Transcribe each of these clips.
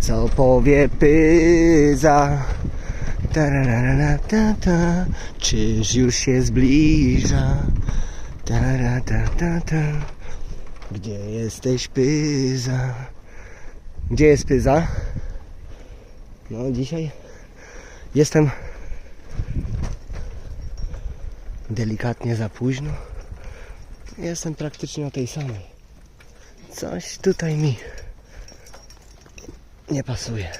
Co powie pyza? Tararara, ta, ta. Czyż już się zbliża? Tara, ta, ta, ta. Gdzie jesteś pyza? Gdzie jest pyza? No dzisiaj jestem delikatnie za późno. Jestem praktycznie o tej samej. Coś tutaj mi nie pasuje.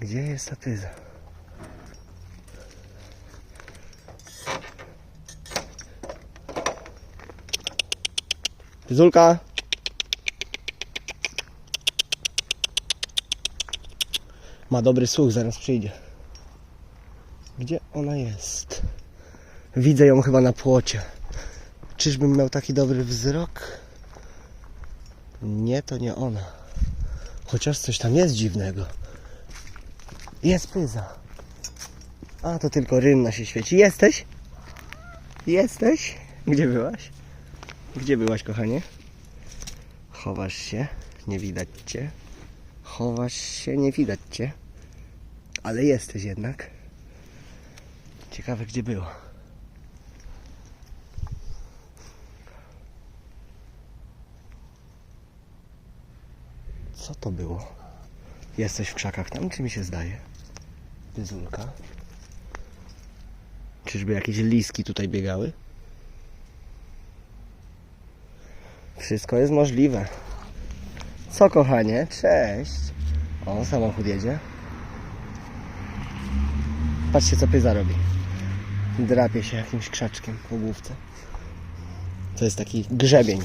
Gdzie jest ta pyza? Pyzulka! Ma dobry słuch, zaraz przyjdzie. Gdzie ona jest? Widzę ją chyba na płocie. Czyżbym miał taki dobry wzrok? Nie, to nie ona. Chociaż coś tam jest dziwnego. Jest pyza. A, to tylko rynna się świeci. Jesteś? Jesteś? Gdzie byłaś? Gdzie byłaś, kochanie? Chowasz się, nie widać cię. Chowasz się, nie widać cię. Ale jesteś jednak. Ciekawe, gdzie była. Co to było? Jesteś w krzakach tam, czy mi się zdaje? Pyzulka. Czyżby jakieś liski tutaj biegały? Wszystko jest możliwe. Co kochanie? Cześć. O, samochód jedzie. Patrzcie co pyza robi. Drapie się jakimś krzaczkiem po główce. To jest taki grzebień.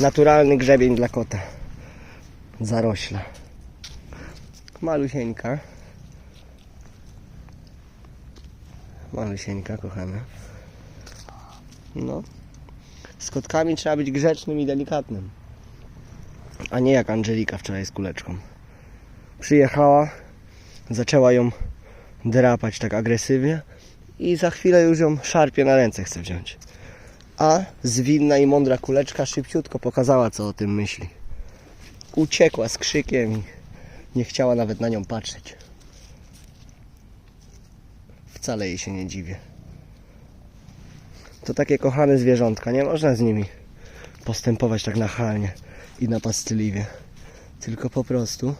Naturalny grzebień dla kota. Zarośla. Malusieńka. Malusieńka, kochana. No. Z kotkami trzeba być grzecznym i delikatnym. A nie jak Angelika wczoraj z kuleczką. Przyjechała, zaczęła ją drapać tak agresywnie i za chwilę już ją szarpie na ręce chce wziąć. A zwinna i mądra kuleczka szybciutko pokazała co o tym myśli. Uciekła z krzykiem i nie chciała nawet na nią patrzeć. Wcale jej się nie dziwię. To takie kochane zwierzątka, nie można z nimi postępować tak nachalnie i napastliwie. Tylko po prostu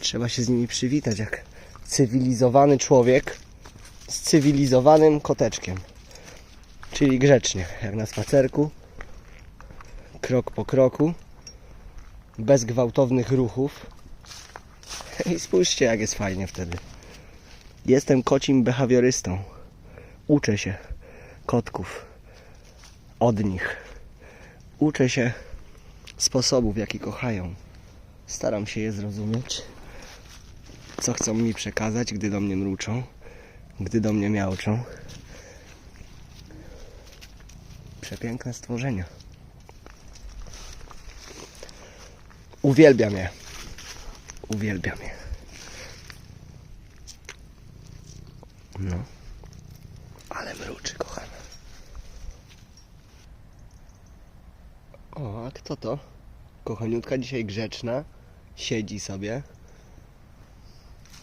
trzeba się z nimi przywitać jak cywilizowany człowiek z cywilizowanym koteczkiem. Czyli grzecznie, jak na spacerku, krok po kroku, bez gwałtownych ruchów. I spójrzcie, jak jest fajnie wtedy. Jestem kocim behawiorystą. Uczę się kotków od nich. Uczę się sposobów, jaki kochają. Staram się je zrozumieć, co chcą mi przekazać, gdy do mnie mruczą, gdy do mnie miauczą. Przepiękne stworzenia. Uwielbiam je. Uwielbiam je. No. Ale mruczy, kochana. O, a kto to? Kochaniutka dzisiaj grzeczna. Siedzi sobie.